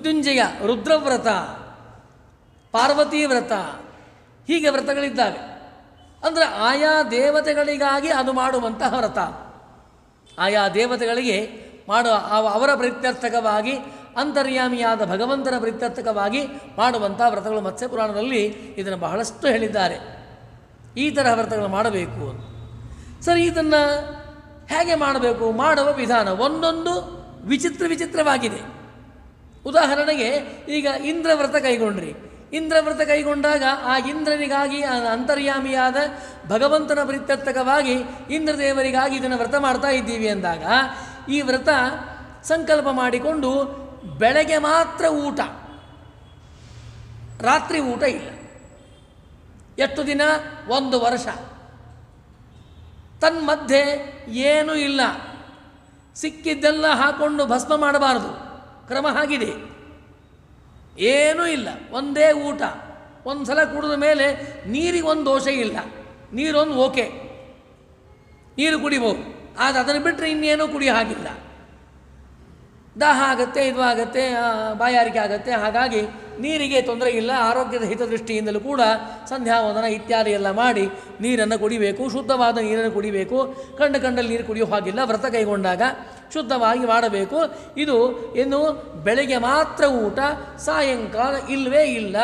ಮೃತ್ಯುಂಜಯ ರುದ್ರವ್ರತ ಪಾರ್ವತಿ ವ್ರತ ಹೀಗೆ ವ್ರತಗಳಿದ್ದಾವೆ. ಅಂದರೆ ಆಯಾ ದೇವತೆಗಳಿಗಾಗಿ ಅದು ಮಾಡುವಂತಹ ವ್ರತ. ಆಯಾ ದೇವತೆಗಳಿಗೆ ಮಾಡುವ ಅವ- ಅವರ ಪ್ರೀತ್ಯರ್ಥಕವಾಗಿ, ಅಂತರ್ಯಾಮಿಯಾದ ಭಗವಂತನ ಪ್ರೀತ್ಯರ್ಥಕವಾಗಿ ಮಾಡುವಂಥ ವ್ರತಗಳು ಮತ್ಸ್ಯ ಪುರಾಣದಲ್ಲಿ ಇದನ್ನು ಬಹಳಷ್ಟು ಹೇಳಿದ್ದಾರೆ. ಈ ತರಹ ವ್ರತಗಳು ಮಾಡಬೇಕು ಅಂತ. ಸರಿ, ಇದನ್ನು ಹೇಗೆ ಮಾಡಬೇಕು? ಮಾಡುವ ವಿಧಾನ ಒಂದೊಂದು ವಿಚಿತ್ರ ವಿಚಿತ್ರವಾಗಿದೆ. ಉದಾಹರಣೆಗೆ, ಈಗ ಇಂದ್ರ ವ್ರತ ಕೈಗೊಂಡ್ರಿ. ಇಂದ್ರ ವ್ರತ ಕೈಗೊಂಡಾಗ ಆ ಇಂದ್ರನಿಗಾಗಿ ಅಂತರ್ಯಾಮಿಯಾದ ಭಗವಂತನ ಪ್ರೀತ್ಯರ್ಥಕವಾಗಿ ಇಂದ್ರದೇವರಿಗಾಗಿ ಇದನ್ನು ವ್ರತ ಮಾಡ್ತಾ ಇದ್ದೀವಿ ಅಂದಾಗ, ಈ ವ್ರತ ಸಂಕಲ್ಪ ಮಾಡಿಕೊಂಡು ಬೆಳಗ್ಗೆ ಮಾತ್ರ ಊಟ. ರಾತ್ರಿ ಊಟ ಇಲ್ಲ. ಎಷ್ಟು ದಿನ? ಒಂದು ವರ್ಷ. ತನ್ಮಧ್ಯೆ ಏನೂ ಇಲ್ಲ. ಸಿಕ್ಕಿದ್ದೆಲ್ಲ ಹಾಕೊಂಡು ಭಸ್ಮ ಮಾಡಬಾರದು. ಕ್ರಮ ಆಗಿದೆ. ಏನೂ ಇಲ್ಲ. ಒಂದೇ ಊಟ. ಒಂದು ಸಲ ಕುಡಿದ ಮೇಲೆ ನೀರಿಗೆ ಒಂದು ದೋಷ ಇಲ್ಲ. ನೀರೊಂದು ಓಕೆ. ನೀರು ಕುಡಿಬೋದು. ಆದರೆ ಅದನ್ನು ಬಿಟ್ಟರೆ ಇನ್ನೇನೂ ಕುಡಿಯೋ ಹಾಗಿಲ್ಲ. ದಾಹ ಆಗುತ್ತೆ, ಇದು ಆಗುತ್ತೆ ಬಾಯಾರಿಕೆ ಆಗುತ್ತೆ. ಹಾಗಾಗಿ ನೀರಿಗೆ ತೊಂದರೆ ಇಲ್ಲ, ಆರೋಗ್ಯದ ಹಿತದೃಷ್ಟಿಯಿಂದಲೂ ಕೂಡ ಸಂಧ್ಯಾವಂದನ ಇತ್ಯಾದಿ ಎಲ್ಲ ಮಾಡಿ ನೀರನ್ನು ಕುಡಿಬೇಕು, ಶುದ್ಧವಾದ ನೀರನ್ನು ಕುಡಿಬೇಕು. ಕಂಡ ಕಂಡಲ್ಲಿ ನೀರು ಕುಡಿಯೋ ಹಾಗಿಲ್ಲ, ವ್ರತ ಕೈಗೊಂಡಾಗ ಶುದ್ಧವಾಗಿ ಮಾಡಬೇಕು. ಇದು ಇನ್ನು ಬೆಳಗ್ಗೆ ಮಾತ್ರ ಊಟ, ಸಾಯಂಕಾಲ ಇಲ್ಲವೇ ಇಲ್ಲ,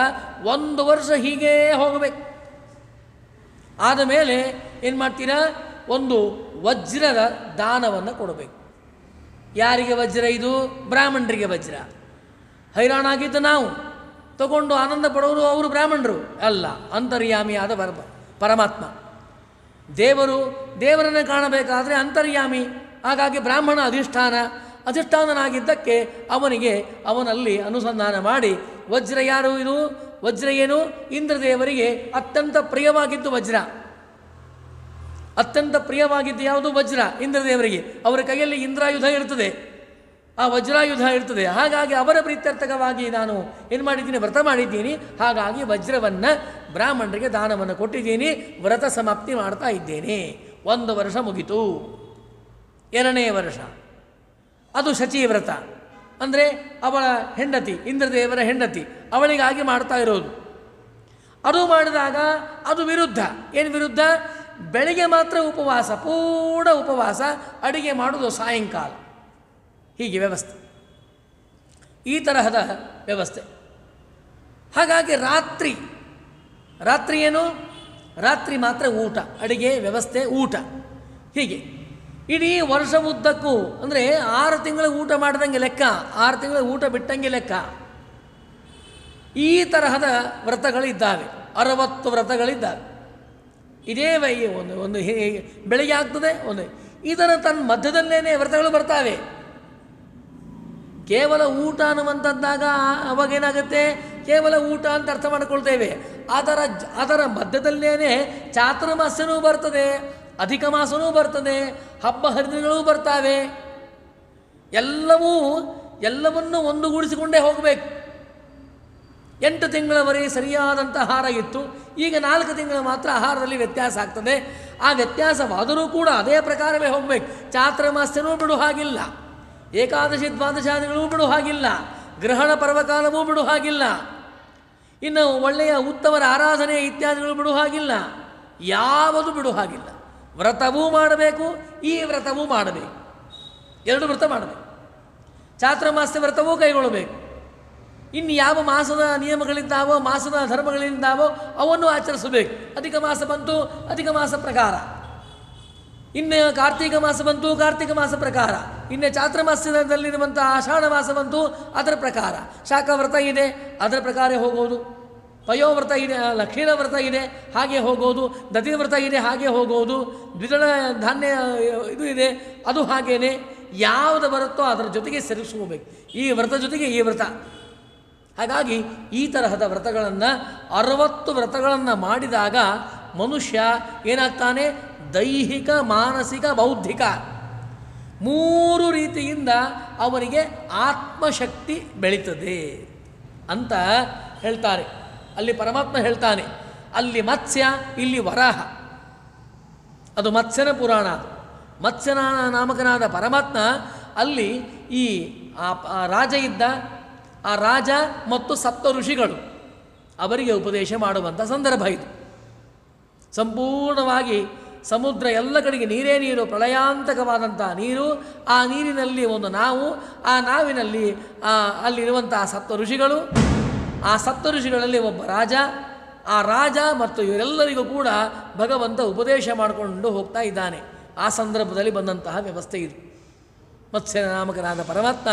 ಒಂದು ವರ್ಷ ಹೀಗೇ ಹೋಗಬೇಕು. ಆದ ಮೇಲೆ ಏನು ಮಾಡ್ತೀರಾ? ಒಂದು ವಜ್ರದ ದಾನವನ್ನು ಕೊಡಬೇಕು. ಯಾರಿಗೆ ವಜ್ರ ಇದು? ಬ್ರಾಹ್ಮಣರಿಗೆ ವಜ್ರ. ಹೈರಾಣಾಗಿದ್ದು ನಾವು. ತಗೊಂಡು ಆನಂದ ಪಡೋರು ಅವರು ಬ್ರಾಹ್ಮಣರು. ಅಲ್ಲ ಅಂತರ್ಯಾಮಿಯಾದ ಪರ ಪರಮಾತ್ಮ. ದೇವರು, ದೇವರನ್ನು ಕಾಣಬೇಕಾದ್ರೆ ಅಂತರ್ಯಾಮಿ. ಹಾಗಾಗಿ ಬ್ರಾಹ್ಮಣ ಅಧಿಷ್ಠಾನ. ಅಧಿಷ್ಠಾನನಾಗಿದ್ದಕ್ಕೆ ಅವನಿಗೆ ಅವನಲ್ಲಿ ಅನುಸಂಧಾನ ಮಾಡಿ, ವಜ್ರ ಯಾರು ಇದು? ವಜ್ರ ಏನು? ಇಂದ್ರದೇವರಿಗೆ ಅತ್ಯಂತ ಪ್ರಿಯವಾಗಿದ್ದು ವಜ್ರ. ಅತ್ಯಂತ ಪ್ರಿಯವಾಗಿದ್ದು ಯಾವುದು ವಜ್ರ, ಇಂದ್ರದೇವರಿಗೆ. ಅವರ ಕೈಯಲ್ಲಿ ಇಂದ್ರಾಯುಧ ಇರ್ತದೆ ಆ ವಜ್ರಾಯುಧ ಇರ್ತದೆ ಹಾಗಾಗಿ ಅವರ ಪ್ರೀತ್ಯರ್ಥಕವಾಗಿ ನಾನು ಏನು ಮಾಡಿದ್ದೀನಿ, ವ್ರತ ಮಾಡಿದ್ದೀನಿ. ಹಾಗಾಗಿ ವಜ್ರವನ್ನು ಬ್ರಾಹ್ಮಣರಿಗೆ ದಾನವನ್ನು ಕೊಟ್ಟಿದ್ದೀನಿ. ವ್ರತ ಸಮಾಪ್ತಿ ಮಾಡ್ತಾ ಇದ್ದೇನೆ. ಒಂದು ವರ್ಷ ಮುಗಿತು. ಎರಡನೇ ವರ್ಷ. ಅದು ಶಚಿ ವ್ರತ. ಅಂದರೆ ಅವಳ ಹೆಂಡತಿ, ಇಂದ್ರದೇವರ ಹೆಂಡತಿ. ಅವಳಿಗಾಗಿ ಮಾಡ್ತಾ ಇರೋದು. ಅದು ಮಾಡಿದಾಗ ಅದು ವಿರುದ್ಧ. ಏನು ವಿರುದ್ಧ? ಬೆಳಿಗ್ಗೆ ಮಾತ್ರ ಉಪವಾಸ, ಪೂರ್ಣ ಉಪವಾಸ, ಅಡುಗೆ ಮಾಡೋದು ಸಾಯಂಕಾಲ. ಹೀಗೆ ವ್ಯವಸ್ಥೆ. ಈ ತರಹದ ವ್ಯವಸ್ಥೆ. ಹಾಗಾಗಿ ರಾತ್ರಿ ರಾತ್ರಿ ಏನು? ರಾತ್ರಿ ಮಾತ್ರ ಊಟ, ಅಡಿಗೆ ವ್ಯವಸ್ಥೆ ಊಟ. ಹೀಗೆ. ಇಡೀ ವರ್ಷ ಉದ್ದಕ್ಕೂ ಅಂದರೆ ಆರು ತಿಂಗಳು ಊಟ ಮಾಡಿದಂಗೆ ಲೆಕ್ಕ, ಆರು ತಿಂಗಳು ಊಟ ಬಿಟ್ಟಂಗೆ ಲೆಕ್ಕ. ಈ ತರಹದ ವ್ರತಗಳಿದ್ದಾವೆ. ಅರವತ್ತು ವ್ರತಗಳಿದ್ದಾವೆ. ಇದೇ ವೈ ಒಂದು ಒಂದು ಬೆಳಗ್ಗೆ ಆಗ್ತದೆ, ಒಂದು. ಇದರ ತನ್ನ ಮಧ್ಯದಲ್ಲೇನೆ ವ್ರತಗಳು ಬರ್ತಾವೆ. ಕೇವಲ ಊಟ ಅನ್ನುವಂಥದ್ದಾಗ ಅವಾಗೇನಾಗುತ್ತೆ? ಕೇವಲ ಊಟ ಅಂತ ಅರ್ಥ ಮಾಡಿಕೊಳ್ತೇವೆ. ಅದರ ಅದರ ಮಧ್ಯದಲ್ಲೇನೆ ಚಾತುರ್ಮಾಸ್ಯನೂ ಬರ್ತದೆ, ಅಧಿಕ ಮಾಸನೂ ಬರ್ತದೆ, ಹಬ್ಬ ಹರಿದಿನಗಳೂ ಬರ್ತಾವೆ. ಎಲ್ಲವೂ, ಎಲ್ಲವನ್ನೂ ಒಂದುಗೂಡಿಸಿಕೊಂಡೇ ಹೋಗಬೇಕು. ಎಂಟು ತಿಂಗಳವರೆಗೆ ಸರಿಯಾದಂಥ ಆಹಾರ ಇತ್ತು. ಈಗ ನಾಲ್ಕು ತಿಂಗಳು ಮಾತ್ರ ಆಹಾರದಲ್ಲಿ ವ್ಯತ್ಯಾಸ ಆಗ್ತದೆ. ಆ ವ್ಯತ್ಯಾಸವಾದರೂ ಕೂಡ ಅದೇ ಪ್ರಕಾರವೇ ಹೋಗಬೇಕು. ಚಾತ್ರಮಾಸ್ಯನೂ ಬಿಡು ಹಾಗಿಲ್ಲ. ಏಕಾದಶಿ ದ್ವಾದಶಾದಿಗಳೂ ಬಿಡು ಹಾಗಿಲ್ಲ. ಗ್ರಹಣ ಪರ್ವಕಾಲವೂ ಬಿಡು ಹಾಗಿಲ್ಲ. ಇನ್ನು ಒಳ್ಳೆಯ ಉತ್ತಮರ ಆರಾಧನೆ ಇತ್ಯಾದಿಗಳು ಬಿಡು ಹಾಗಿಲ್ಲ. ಯಾವುದು ಬಿಡು ಹಾಗಿಲ್ಲ. ವ್ರತವೂ ಮಾಡಬೇಕು, ಈ ವ್ರತವೂ ಮಾಡಬೇಕು. ಎರಡು ವ್ರತ ಮಾಡಬೇಕು. ಚಾತ್ರಮಾಸ್ಯ ವ್ರತವೂ ಕೈಗೊಳ್ಳಬೇಕು. ಇನ್ನು ಯಾವ ಮಾಸದ ನಿಯಮಗಳಿದ್ದಾವೋ ಮಾಸದ ಧರ್ಮಗಳಿದ್ದಾವೋ ಅವನ್ನು ಆಚರಿಸಬೇಕು. ಅಧಿಕ ಮಾಸ ಬಂತು ಅಧಿಕ ಮಾಸ ಪ್ರಕಾರ. ಇನ್ನು ಕಾರ್ತೀಕ ಮಾಸ ಬಂತು ಕಾರ್ತಿಕ ಮಾಸ ಪ್ರಕಾರ. ಇನ್ನು ಚಾತ್ರಮಾಸ್ಯದಲ್ಲಿರುವಂಥ ಆಷಾಢ ಮಾಸ ಬಂತು ಅದರ ಪ್ರಕಾರ. ಶಾಖ ವ್ರತ ಇದೆ ಅದರ ಪ್ರಕಾರ ಹೋಗೋದು. ಪಯೋವ್ರತ ಇದೆ ಅಲ್ಲ, ವ್ರತ ಇದೆ ಹಾಗೆ ಹೋಗೋದು. ದತಿ ವ್ರತ ಇದೆ ಹಾಗೆ ಹೋಗೋದು. ದ್ವಿದಳ ಧಾನ್ಯ ಇದು ಇದೆ ಅದು ಹಾಗೇನೆ. ಯಾವುದು ಬರುತ್ತೋ ಅದರ ಜೊತೆಗೆ ಸೇರಿಸ್ಕೋಬೇಕು. ಈ ವ್ರತ ಜೊತೆಗೆ ಈ ವ್ರತ. ಹಾಗಾಗಿ ಈ ತರಹದ ವ್ರತಗಳನ್ನು ಅರವತ್ತು ವ್ರತಗಳನ್ನು ಮಾಡಿದಾಗ ಮನುಷ್ಯ ಏನಾಗ್ತಾನೆ? ದೈಹಿಕ, ಮಾನಸಿಕ, ಬೌದ್ಧಿಕ ಮೂರು ರೀತಿಯಿಂದ ಅವರಿಗೆ ಆತ್ಮಶಕ್ತಿ ಬೆಳೀತದೆ ಅಂತ ಹೇಳ್ತಾರೆ. ಅಲ್ಲಿ ಪರಮಾತ್ಮ ಹೇಳ್ತಾನೆ, ಅಲ್ಲಿ ಮತ್ಸ್ಯ, ಇಲ್ಲಿ ವರಾಹ. ಅದು ಮತ್ಸ್ಯನ ಪುರಾಣ ಮತ್ಸ್ಯನ ನಾಮಕನಾದ ಪರಮಾತ್ಮ ಅಲ್ಲಿ ಈ ರಾಜ ಇದ್ದ ಆ ರಾಜ ಮತ್ತು ಸಪ್ತ ಋಷಿಗಳು ಅವರಿಗೆ ಉಪದೇಶ ಮಾಡುವಂಥ ಸಂದರ್ಭ ಇದು. ಸಂಪೂರ್ಣವಾಗಿ ಸಮುದ್ರ ಎಲ್ಲ ಕಡೆಗೆ ನೀರೇ ನೀರು ಪ್ರಳಯಾಂತಕವಾದಂಥ ನೀರು, ಆ ನೀರಿನಲ್ಲಿ ಒಂದು ನಾವು, ಆ ನಾವಿನಲ್ಲಿ ಅಲ್ಲಿರುವಂತಹ ಸಪ್ತ ಋಷಿಗಳು, ಆ ಸಪ್ತ ಋಷಿಗಳಲ್ಲಿ ಒಬ್ಬ ರಾಜ, ಆ ರಾಜ ಮತ್ತು ಇವರೆಲ್ಲರಿಗೂ ಕೂಡ ಭಗವಂತ ಉಪದೇಶ ಮಾಡಿಕೊಂಡು ಹೋಗ್ತಾ ಇದ್ದಾನೆ. ಆ ಸಂದರ್ಭದಲ್ಲಿ ಬಂದಂತಹ ವ್ಯವಸ್ಥೆ ಇದು. ಮತ್ಸ್ಯ ನಾಮಕನಾದ ಪರಮಾತ್ಮ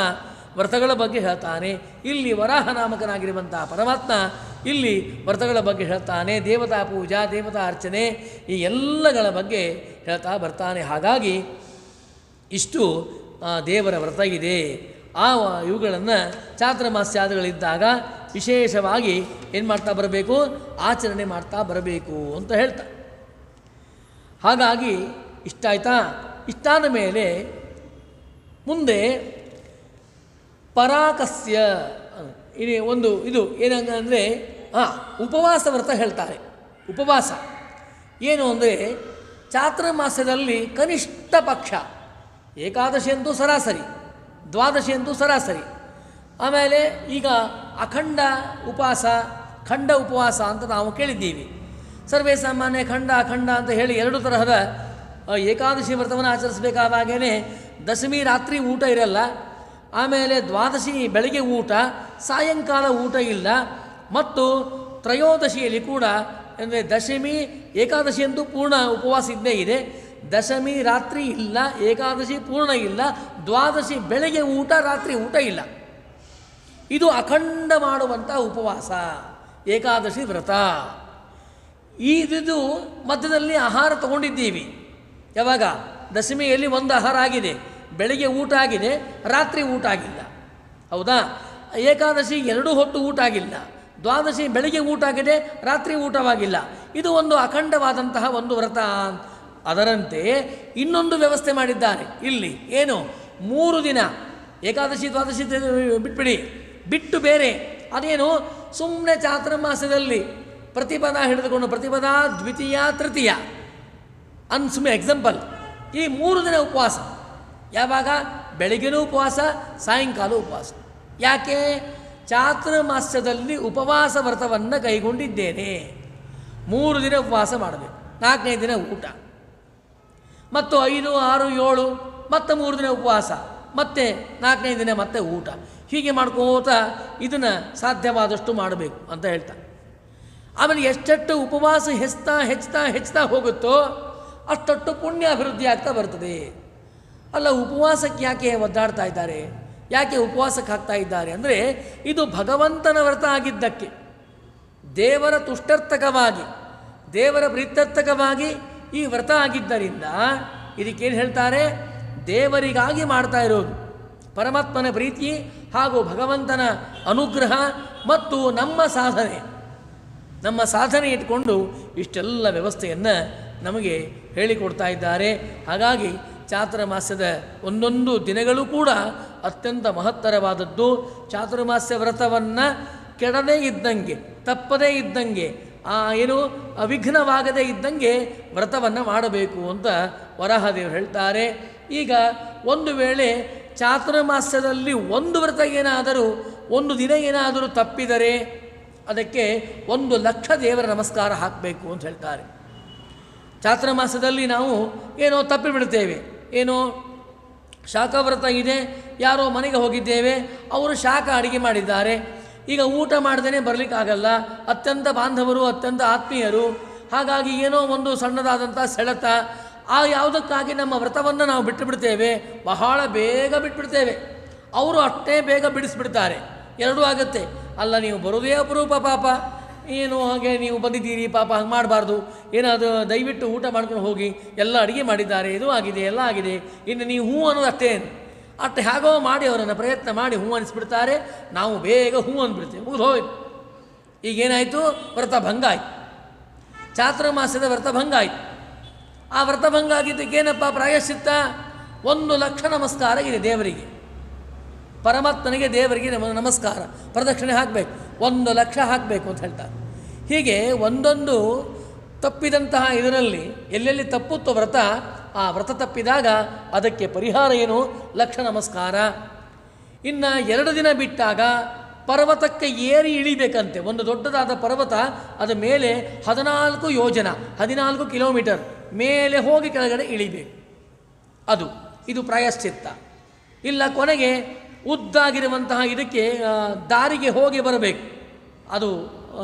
ವ್ರತಗಳ ಬಗ್ಗೆ ಹೇಳ್ತಾನೆ. ಇಲ್ಲಿ ವರಾಹ ನಾಮಕನಾಗಿರುವಂತಹ ಪರಮಾತ್ಮ ಇಲ್ಲಿ ವ್ರತಗಳ ಬಗ್ಗೆ ಹೇಳ್ತಾನೆ. ದೇವತಾ ಪೂಜಾ, ದೇವತಾ ಅರ್ಚನೆ ಈ ಎಲ್ಲಗಳ ಬಗ್ಗೆ ಹೇಳ್ತಾ ಬರ್ತಾನೆ. ಹಾಗಾಗಿ ಇಷ್ಟು ದೇವರ ವ್ರತ ಇದೆ. ಆ ಇವುಗಳನ್ನು ಚಾತುರ್ಮಾಸ್ಯಾದಿಗಳಿದ್ದಾಗ ವಿಶೇಷವಾಗಿ ಏನು ಮಾಡ್ತಾ ಬರಬೇಕು? ಆಚರಣೆ ಮಾಡ್ತಾ ಬರಬೇಕು ಅಂತ ಹೇಳ್ತಾ ಹಾಗಾಗಿ ಇಷ್ಟ ಇಷ್ಟಾದ ಮೇಲೆ ಮುಂದೆ ಪರಾಕಸ್ಯ. ಇದು ಒಂದು ಇದು ಏನಂಗ ಅಂದರೆ ಹಾಂ ಉಪವಾಸ ವ್ರತ ಹೇಳ್ತಾರೆ. ಉಪವಾಸ. ಏನು ಅಂದರೆ ಚಾತುರ್ಮಾಸದಲ್ಲಿ ಕನಿಷ್ಠ ಪಕ್ಷ. ಏಕಾದಶಿ ಅಂತೂ ಸರಾಸರಿ, ದ್ವಾದಶಿ ಅಂತೂ ಸರಾಸರಿ. ಆಮೇಲೆ ಈಗ ಅಖಂಡ ಉಪವಾಸ, ಖಂಡ ಉಪವಾಸ ಅಂತ ನಾವು ಕೇಳಿದ್ದೀವಿ. ಸರ್ವೇ ಸಾಮಾನ್ಯ ಖಂಡ, ಅಖಂಡ ಅಂತ ಹೇಳಿ ಎರಡು ತರಹದ ಏಕಾದಶಿ ವ್ರತವನ್ನು ಆಚರಿಸಬೇಕಾದಾಗೇ ದಶಮಿ ರಾತ್ರಿ ಊಟ ಇರಲ್ಲ. ಆಮೇಲೆ ದ್ವಾದಶಿ ಬೆಳಗ್ಗೆ ಊಟ, ಸಾಯಂಕಾಲ ಊಟ ಇಲ್ಲ. ಮತ್ತು ತ್ರಯೋದಶಿಯಲ್ಲಿ ಕೂಡ ಅಂದರೆ ದಶಮಿ, ಏಕಾದಶಿ ಎಂದು ಪೂರ್ಣ ಉಪವಾಸ ಇದ್ದೇ ಇದೆ. ದಶಮಿ ರಾತ್ರಿ ಇಲ್ಲ, ಏಕಾದಶಿ ಪೂರ್ಣ ಇಲ್ಲ, ದ್ವಾದಶಿ ಬೆಳಗ್ಗೆ ಊಟ, ರಾತ್ರಿ ಊಟ ಇಲ್ಲ. ಇದು ಅಖಂಡ ಮಾಡುವಂಥ ಉಪವಾಸ, ಏಕಾದಶಿ ವ್ರತ. ಇದು ಮಧ್ಯದಲ್ಲಿ ಆಹಾರ ತಗೊಂಡಿದ್ದೀವಿ. ಯಾವಾಗ? ದಶಮಿಯಲ್ಲಿ ಒಂದು ಆಹಾರ ಆಗಿದೆ. ಬೆಳಿಗ್ಗೆ ಊಟ ಆಗಿದೆ, ರಾತ್ರಿ ಊಟ ಆಗಿಲ್ಲ. ಹೌದಾ? ಏಕಾದಶಿ ಎರಡು ಹೊತ್ತು ಊಟ ಆಗಿಲ್ಲ. ದ್ವಾದಶಿ ಬೆಳಿಗ್ಗೆ ಊಟ ಆಗಿದೆ, ರಾತ್ರಿ ಊಟವಾಗಿಲ್ಲ. ಇದು ಒಂದು ಅಖಂಡವಾದಂತಹ ಒಂದು ವ್ರತ. ಅದರಂತೆ ಇನ್ನೊಂದು ವ್ಯವಸ್ಥೆ ಮಾಡಿದ್ದಾರೆ. ಇಲ್ಲಿ ಏನು? ಮೂರು ದಿನ. ಏಕಾದಶಿ, ದ್ವಾದಶಿ ಬಿಟ್ಬಿಡಿ. ಬಿಟ್ಟು ಬೇರೆ. ಅದೇನು? ಸುಮ್ಮನೆ ಚಾತುರ್ಮಾಸದಲ್ಲಿ ಪ್ರತಿಪದ ಹಿಡಿದುಕೊಂಡು, ಪ್ರತಿಪದ ದ್ವಿತೀಯ, ತೃತೀಯ. ಅನ್ ಎಕ್ಸಾಂಪಲ್ ಈ ಮೂರು ದಿನ ಉಪವಾಸ. ಯಾವಾಗ? ಬೆಳಗಿನ ಉಪವಾಸ ಸಾಯಂಕಾಲ ಉಪವಾಸ. ಯಾಕೆ? ಚಾತುರ್ಮಾಸ್ಯದಲ್ಲಿ ಉಪವಾಸ ವ್ರತವನ್ನು ಕೈಗೊಂಡಿದ್ದೇನೆ. ಮೂರು ದಿನ ಉಪವಾಸ ಮಾಡಬೇಕು. ನಾಲ್ಕನೇ ದಿನ ಊಟ. ಮತ್ತು ಐದು, ಆರು, ಏಳು, ಮತ್ತೆ ಮೂರು ದಿನ ಉಪವಾಸ. ಮತ್ತೆ ನಾಲ್ಕನೇ ದಿನ ಮತ್ತೆ ಊಟ. ಹೀಗೆ ಮಾಡ್ಕೋತಾ ಇದನ್ನು ಸಾಧ್ಯವಾದಷ್ಟು ಮಾಡಬೇಕು ಅಂತ ಹೇಳ್ತಾ. ಆಮೇಲೆ ಎಷ್ಟೆಷ್ಟು ಉಪವಾಸ ಹೆಚ್ಚುತ್ತಾ ಹೆಚ್ಚುತ್ತಾ ಹೆಚ್ಚುತ್ತಾ ಹೋಗುತ್ತೋ ಅಷ್ಟಷ್ಟು ಪುಣ್ಯ ಅಭಿವೃದ್ಧಿ ಆಗ್ತಾ ಬರ್ತದೆ. ಅಲ್ಲ, ಉಪವಾಸಕ್ಕೆ ಯಾಕೆ ಒದ್ದಾಡ್ತಾ ಇದ್ದಾರೆ? ಯಾಕೆ ಉಪವಾಸಕ್ಕೆ ಹಾಕ್ತಾ ಇದ್ದಾರೆ? ಅಂದರೆ ಇದು ಭಗವಂತನ ವ್ರತ ಆಗಿದ್ದಕ್ಕೆ. ದೇವರ ತುಷ್ಟರ್ಥಕವಾಗಿ ದೇವರ ಪ್ರೀತ್ಯರ್ಥಕವಾಗಿ ಈ ವ್ರತ ಆಗಿದ್ದರಿಂದ ಇದಕ್ಕೇನು ಹೇಳ್ತಾರೆ? ದೇವರಿಗಾಗಿ ಮಾಡ್ತಾ ಇರೋದು. ಪರಮಾತ್ಮನ ಪ್ರೀತಿ ಹಾಗೂ ಭಗವಂತನ ಅನುಗ್ರಹ ಮತ್ತು ನಮ್ಮ ಸಾಧನೆ. ನಮ್ಮ ಸಾಧನೆ ಇಟ್ಕೊಂಡು ಇಷ್ಟೆಲ್ಲ ವ್ಯವಸ್ಥೆಯನ್ನು ನಮಗೆ ಹೇಳಿಕೊಡ್ತಾ ಇದ್ದಾರೆ. ಹಾಗಾಗಿ ಚಾತುರ್ಮಾಸ್ಯದ ಒಂದೊಂದು ದಿನಗಳು ಕೂಡ ಅತ್ಯಂತ ಮಹತ್ತರವಾದದ್ದು. ಚಾತುರ್ಮಾಸ್ಯ ವ್ರತವನ್ನು ಕೆಡದೇ ಇದ್ದಂಗೆ, ತಪ್ಪದೇ ಇದ್ದಂಗೆ, ಆ ಏನು ಅವಿಘ್ನವಾಗದೇ ಇದ್ದಂಗೆ ವ್ರತವನ್ನು ಮಾಡಬೇಕು ಅಂತ ವರಹದೇವರು ಹೇಳ್ತಾರೆ. ಈಗ ಒಂದು ವೇಳೆ ಚಾತುರ್ಮಾಸ್ಯದಲ್ಲಿ ಒಂದು ವ್ರತ ಏನಾದರೂ, ಒಂದು ದಿನ ಏನಾದರೂ ತಪ್ಪಿದರೆ ಅದಕ್ಕೆ ಒಂದು ಲಕ್ಷ ದೇವರ ನಮಸ್ಕಾರ ಹಾಕಬೇಕು ಅಂತ ಹೇಳ್ತಾರೆ. ಚಾತುರ್ಮಾಸದಲ್ಲಿ ನಾವು ಏನೋ ತಪ್ಪಿ ಬಿಡ್ತೇವೆ ಏನೋ ಶಾಖವ್ರತ ಇದೆ, ಯಾರೋ ಮನೆಗೆ ಹೋಗಿದ್ದೇವೆ, ಅವರು ಶಾಖ ಅಡಿಗೆ ಮಾಡಿದ್ದಾರೆ. ಈಗ ಊಟ ಮಾಡ್ದೇ ಬರಲಿಕ್ಕಾಗಲ್ಲ. ಅತ್ಯಂತ ಬಾಂಧವರು, ಅತ್ಯಂತ ಆತ್ಮೀಯರು, ಹಾಗಾಗಿ ಏನೋ ಒಂದು ಸಣ್ಣದಾದಂಥ ಸೆಳೆತ, ಆ ಯಾವುದಕ್ಕಾಗಿ ನಮ್ಮ ವ್ರತವನ್ನು ನಾವು ಬಿಟ್ಟು ಬಿಡ್ತೇವೆ ಬಹಳ ಬೇಗ ಬಿಟ್ಬಿಡ್ತೇವೆ. ಅವರು ಅಷ್ಟೇ ಬೇಗ ಬಿಡಿಸ್ಬಿಡ್ತಾರೆ. ಎರಡೂ ಆಗುತ್ತೆ. ಅಲ್ಲ, ನೀವು ಬರೋದೇ ಅಪರೂಪ ಪಾಪ. ಏನು ಹಾಗೆ ನೀವು ಬಂದಿದ್ದೀರಿ, ಪಾಪ ಹಂಗೆ ಮಾಡಬಾರ್ದು. ಏನಾದರೂ ದಯವಿಟ್ಟು ಊಟ ಮಾಡ್ಕೊಂಡು ಹೋಗಿ, ಎಲ್ಲ ಅಡುಗೆ ಮಾಡಿದ್ದಾರೆ, ಇದು ಆಗಿದೆ, ಎಲ್ಲ ಆಗಿದೆ. ಇನ್ನು ನೀವು ಹ್ಞೂ ಅನ್ನೋದು ಅಷ್ಟೇ. ಅಷ್ಟು ಹೇಗೋ ಮಾಡಿ ಅವರನ್ನು ಪ್ರಯತ್ನ ಮಾಡಿ ಹ್ಞೂ ಅನಿಸ್ಬಿಡ್ತಾರೆ. ನಾವು ಬೇಗ ಹೂ ಅಂದ್ಬಿಡ್ತೇವೆ ಮುಗಿದು ಹೋಯ್ತು. ಈಗೇನಾಯಿತು? ವ್ರತ ಭಂಗ ಆಯ್ತು. ಚಾತುರ್ಮಾಸದ ವ್ರತ ಭಂಗ ಆಯಿತು. ಆ ವ್ರತ ಭಂಗ ಆಗಿದ್ದಕ್ಕೇನಪ್ಪ ಪ್ರಾಯಶ್ಚಿತ್ತ? ಒಂದು ಲಕ್ಷ ನಮಸ್ಕಾರ ಇದೆ ದೇವರಿಗೆ. ಪರಮಾತ್ಮನಿಗೆ ದೇವರಿಗೆ ನಮ, ನಮಸ್ಕಾರ. ಪ್ರದಕ್ಷಿಣೆ ಹಾಕಬೇಕು. ಒಂದು ಲಕ್ಷ ಹಾಕಬೇಕು ಅಂತ ಹೇಳ್ತಾರೆ. ಹೀಗೆ ಒಂದೊಂದು ತಪ್ಪಿದಂತಹ ಇದರಲ್ಲಿ ಎಲ್ಲೆಲ್ಲಿ ತಪ್ಪುತ್ತೋ ವ್ರತ, ಆ ವ್ರತ ತಪ್ಪಿದಾಗ ಅದಕ್ಕೆ ಪರಿಹಾರ ಏನು? ಲಕ್ಷ ನಮಸ್ಕಾರ. ಇನ್ನು ಎರಡು ದಿನ ಬಿಟ್ಟಾಗ ಪರ್ವತಕ್ಕೆ ಏರಿ ಇಳಿಬೇಕಂತೆ. ಒಂದು ದೊಡ್ಡದಾದ ಪರ್ವತ ಅದರ ಮೇಲೆ ಹದಿನಾಲ್ಕು ಯೋಜನ, ಹದಿನಾಲ್ಕು ಕಿಲೋಮೀಟರ್ ಮೇಲೆ ಹೋಗಿ ಕೆಳಗಡೆ ಇಳಿಬೇಕು. ಅದು, ಇದು ಪ್ರಾಯಶ್ಚಿತ್ತ. ಇಲ್ಲ ಕೊನೆಗೆ ಉದ್ದಾಗಿರುವಂತಹ ಇದಕ್ಕೆ ದಾರಿಗೆ ಹೋಗಿ ಬರಬೇಕು. ಅದು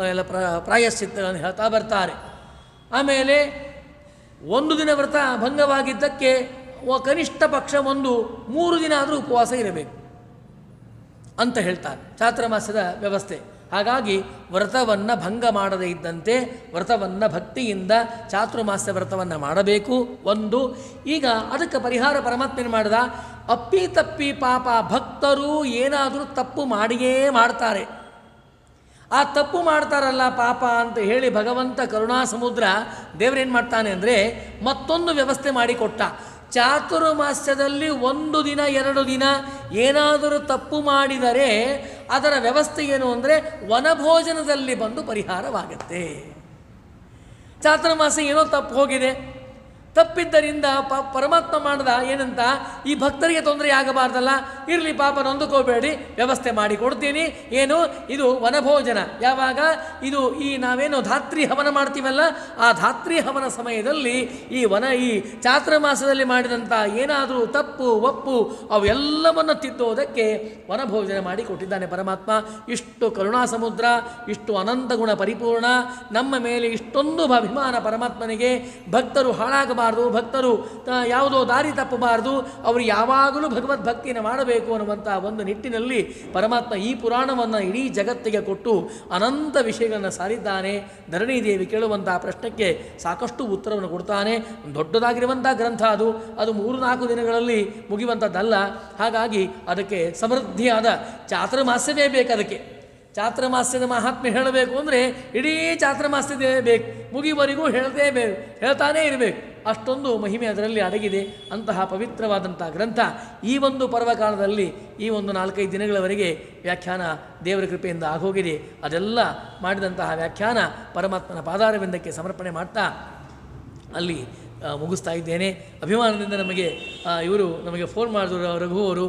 ಎಲ್ಲ ಪ್ರ, ಪ್ರಾಯಶ್ಚಿತ್ತಗಳನ್ನು ಹೇಳ್ತಾ ಬರ್ತಾರೆ. ಆಮೇಲೆ ಒಂದು ದಿನ ವ್ರತ ಭಂಗವಾಗಿದ್ದಕ್ಕೆ ಕನಿಷ್ಠ ಪಕ್ಷ ಒಂದು ಮೂರು ದಿನ ಆದರೂ ಉಪವಾಸ ಇರಬೇಕು ಅಂತ ಹೇಳ್ತಾರೆ. ಚಾತುರ್ಮಾಸ್ಯದ ವ್ಯವಸ್ಥೆ. ಹಾಗಾಗಿ ವ್ರತವನ್ನು ಭಂಗ ಮಾಡದೇ ಇದ್ದಂತೆ ವ್ರತವನ್ನು ಭಕ್ತಿಯಿಂದ ಚಾತುರ್ಮಾಸ್ಯ ವ್ರತವನ್ನು ಮಾಡಬೇಕು. ಒಂದು, ಈಗ ಅದಕ್ಕೆ ಪರಿಹಾರ ಪರಮಾತ್ಮನ ಮಾಡಿದ ಅಪ್ಪಿ ತಪ್ಪಿ ಪಾಪ ಭಕ್ತರು ಏನಾದರೂ ತಪ್ಪು ಮಾಡಿಯೇ ಮಾಡ್ತಾರೆ. ಆ ತಪ್ಪು ಮಾಡ್ತಾರಲ್ಲ ಪಾಪ ಅಂತ ಹೇಳಿ ಭಗವಂತ ಕರುಣಾ ಸಮುದ್ರ ದೇವರೇನು ಮಾಡ್ತಾನೆ ಅಂದರೆ ಮತ್ತೊಂದು ವ್ಯವಸ್ಥೆ ಮಾಡಿಕೊಟ್ಟ. ಚಾತುರ್ಮಾಸ್ಯದಲ್ಲಿ ಒಂದು ದಿನ, ಎರಡು ದಿನ ಏನಾದರೂ ತಪ್ಪು ಮಾಡಿದರೆ ಅದರ ವ್ಯವಸ್ಥೆ ಏನು ಅಂದರೆ ವನಭೋಜನದಲ್ಲಿ ಬಂದು ಪರಿಹಾರವಾಗುತ್ತೆ. ಚಾತುರ್ಮಾಸ ಏನೋ ತಪ್ಪು ಹೋಗಿದೆ. ತಪ್ಪಿದ್ದರಿಂದ ಪ ಪರಮಾತ್ಮ ಮಾಡ್ದ ಏನಂತ, ಈ ಭಕ್ತರಿಗೆ ತೊಂದರೆ ಆಗಬಾರ್ದಲ್ಲ. ಇರಲಿ ಪಾಪ, ನೊಂದುಕೋಬೇಡಿ. ವ್ಯವಸ್ಥೆ ಮಾಡಿ ಕೊಡ್ತೀನಿ. ಏನು? ಇದು ವನಭೋಜನ. ಯಾವಾಗ? ಇದು ಈ ನಾವೇನು ಧಾತ್ರಿ ಹವನ ಮಾಡ್ತೀವಲ್ಲ? ಆ ಧಾತ್ರಿ ಹವನ ಸಮಯದಲ್ಲಿ ಈ ವನ, ಈ ಚಾತುರ್ಮಾಸದಲ್ಲಿ ಮಾಡಿದಂಥ ಏನಾದರೂ ತಪ್ಪು, ಒಪ್ಪು, ಅವೆಲ್ಲವನ್ನು ತಿದ್ದೋದಕ್ಕೆ ವನಭೋಜನ ಮಾಡಿ ಕೊಟ್ಟಿದ್ದಾನೆ ಪರಮಾತ್ಮ. ಇಷ್ಟು ಕರುಣಾ ಸಮುದ್ರ, ಇಷ್ಟು ಅನಂತ ಗುಣ ಪರಿಪೂರ್ಣ. ನಮ್ಮ ಮೇಲೆ ಇಷ್ಟೊಂದು ಅಭಿಮಾನ ಪರಮಾತ್ಮನಿಗೆ. ಭಕ್ತರು ಹಾಳಾಗಬಾರದು ಭಕ್ತರು ಯಾವುದೋ ದಾರಿ ತಪ್ಪಬಾರದು, ಅವರು ಯಾವಾಗಲೂ ಭಗವದ್ ಭಕ್ತಿಯನ್ನು ಮಾಡಬೇಕು ಅನ್ನುವಂಥ ಒಂದು ನಿಟ್ಟಿನಲ್ಲಿ ಪರಮಾತ್ಮ ಈ ಪುರಾಣವನ್ನು ಇಡೀ ಜಗತ್ತಿಗೆ ಕೊಟ್ಟು ಅನಂತ ವಿಷಯಗಳನ್ನು ಸಾರಿದ್ದಾನೆ. ಧರಣಿದೇವಿ ಕೇಳುವಂಥ ಪ್ರಶ್ನೆಗೆ ಸಾಕಷ್ಟು ಉತ್ತರವನ್ನು ಕೊಡ್ತಾನೆ. ದೊಡ್ಡದಾಗಿರುವಂಥ ಗ್ರಂಥ ಅದು. ಅದು ಮೂರು ನಾಲ್ಕು ದಿನಗಳಲ್ಲಿ ಮುಗಿಯುವಂಥದ್ದಲ್ಲ ಹಾಗಾಗಿ ಅದಕ್ಕೆ ಸಮೃದ್ಧಿಯಾದ ಚಾತುರ್ಮಾಸ್ಯವೇ ಬೇಕು ಅದಕ್ಕೆ. ಚಾತುರ್ಮಾಸ್ಯದ ಮಹಾತ್ಮೆ ಹೇಳಬೇಕು ಅಂದರೆ ಇಡೀ ಚಾತುರ್ಮಾಸ್ಯದೇ ಬೇಕು. ಮುಗಿವರೆಗೂ ಹೇಳದೇ ಬೇಕು ಹೇಳ್ತಾನೇ ಇರಬೇಕು. ಅಷ್ಟೊಂದು ಮಹಿಮೆ ಅದರಲ್ಲಿ ಅಡಗಿದೆ ಅಂತಹ ಪವಿತ್ರವಾದಂಥ ಗ್ರಂಥ ಈ ಒಂದು ಪರ್ವಕಾಲದಲ್ಲಿ ಈ ಒಂದು ನಾಲ್ಕೈದು ದಿನಗಳವರೆಗೆ ವ್ಯಾಖ್ಯಾನ ದೇವರ ಕೃಪೆಯಿಂದ ಆಗೋಗಿದೆ. ಅದೆಲ್ಲ ಮಾಡಿದಂತಹ ವ್ಯಾಖ್ಯಾನ ಪರಮಾತ್ಮನ ಪಾದಾರವಿಂದಕ್ಕೆ ಸಮರ್ಪಣೆ ಮಾಡ್ತಾ ಅಲ್ಲಿ ಮುಗಿಸ್ತಾ ಇದ್ದೇನೆ. ಅಭಿಮಾನದಿಂದ ನಮಗೆ ಇವರು ನಮಗೆ ಫೋನ್ ಮಾಡಿದ್ರು ರಘು ಅವರು.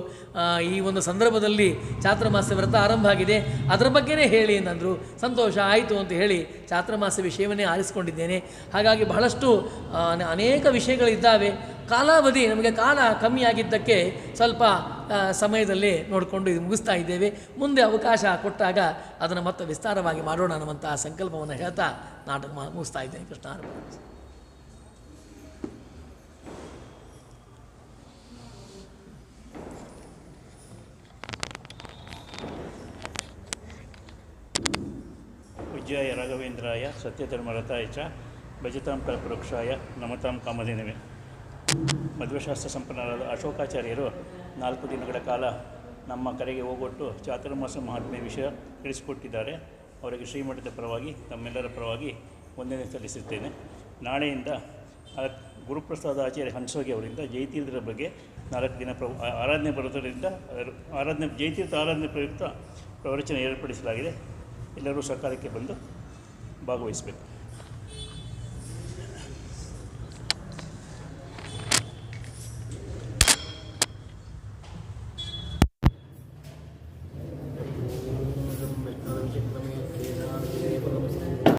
ಈ ಒಂದು ಸಂದರ್ಭದಲ್ಲಿ ಚಾತುರ್ಮಾಸ್ಯ ವ್ರತ ಆರಂಭ ಆಗಿದೆ. ಅದರ ಬಗ್ಗೆನೇ ಹೇಳಿ ಅಂತಂದರು ಸಂತೋಷ, ಆಯಿತು ಅಂತ ಹೇಳಿ ಚಾತುರ್ಮಾಸ್ಯ ವಿಷಯವನ್ನೇ ಆರಿಸ್ಕೊಂಡಿದ್ದೇನೆ. ಹಾಗಾಗಿ ಬಹಳಷ್ಟು ಅನೇಕ ವಿಷಯಗಳಿದ್ದಾವೆ. ಕಾಲಾವಧಿ ನಮಗೆ ಕಾಲ ಕಮ್ಮಿಯಾಗಿದ್ದಕ್ಕೆ ಸ್ವಲ್ಪ ಸಮಯದಲ್ಲಿ ನೋಡಿಕೊಂಡು ಇದು ಮುಗಿಸ್ತಾ ಇದ್ದೇವೆ. ಮುಂದೆ ಅವಕಾಶ ಕೊಟ್ಟಾಗ ಅದನ್ನು ಮತ್ತೆ ವಿಸ್ತಾರವಾಗಿ ಮಾಡೋಣ ಅನ್ನುವಂಥ ಸಂಕಲ್ಪವನ್ನು ಹೇಳ್ತಾ ನಾಟಕ ಮುಗಿಸ್ತಾ ಇದ್ದೇನೆ. ಕೃಷ್ಣ ಪೂಜ್ಯಾಯ ರಾಘವೇಂದ್ರಾಯ ಸತ್ಯಧರ್ಮರತಾಯ ಚ, ಭಜತಾಂ ಕಲ್ಪವೃಕ್ಷಾಯ, ನಮತಾಂ ಕಾಮಧೇನವೇ. ಮಧ್ವಶಾಸ್ತ್ರ ಸಂಪನ್ನರಾದ ಅಶೋಕಾಚಾರ್ಯರು ನಾಲ್ಕು ದಿನಗಳ ಕಾಲ ನಮ್ಮ ಕರೆಗೆ ಹೋಗೊಟ್ಟು ಚಾತುರ್ಮಾಸ ಮಹಾತ್ಮೆ ವಿಷಯ ತಿಳಿಸಿಕೊಟ್ಟಿದ್ದಾರೆ. ಅವರಿಗೆ ಶ್ರೀಮಠದ ಪರವಾಗಿ, ತಮ್ಮೆಲ್ಲರ ಪರವಾಗಿ ವಂದನೆ ಸಲ್ಲಿಸುತ್ತೇನೆ. ನಾಳೆಯಿಂದ ಗುರುಪ್ರಸಾದ ಆಚಾರ್ಯ ಹಂಸೋಗಿ ಅವರಿಂದ ಜಯತೀರ್ಥರ ಬಗ್ಗೆ ನಾಲ್ಕು ದಿನ ಪ್ರ ಆರಾಧನೆ ಬರೋದರಿಂದ ಆರಾಧನೆ, ಜಯತೀರ್ಥ ಆರಾಧನೆ ಪ್ರಯುಕ್ತ ಪ್ರವಚನ ಏರ್ಪಡಿಸಲಾಗಿದೆ. ಎಲ್ಲರೂ ಸರ್ಕಾರಕ್ಕೆ ಬಂದು ಭಾಗವಹಿಸಬೇಕು.